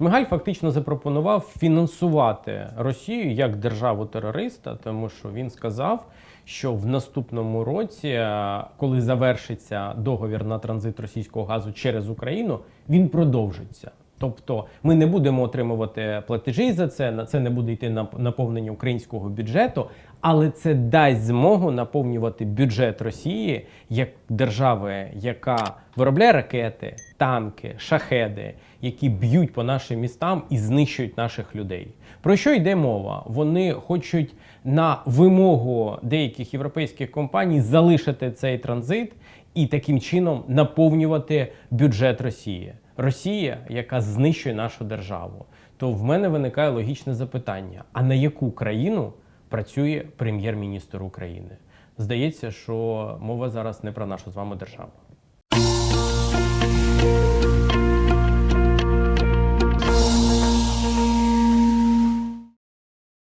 Шмигаль фактично запропонував фінансувати Росію як державу терориста, тому що він сказав, що в наступному році, е, коли завершиться договір на транзит російського газу через Україну, він продовжиться. Тобто ми не будемо отримувати платежі за це, на це не буде йти на наповнення українського бюджету, але це дасть змогу наповнювати бюджет Росії як держави, яка виробляє ракети, танки, шахеди, які б'ють по нашим містам і знищують наших людей. Про що йде мова? Вони хочуть на вимогу деяких європейських компаній залишити цей транзит і таким чином наповнювати бюджет Росії. Росія, яка знищує нашу державу, то в мене виникає логічне запитання: а на яку країну працює прем'єр-міністр України? Здається, що мова зараз не про нашу з вами державу.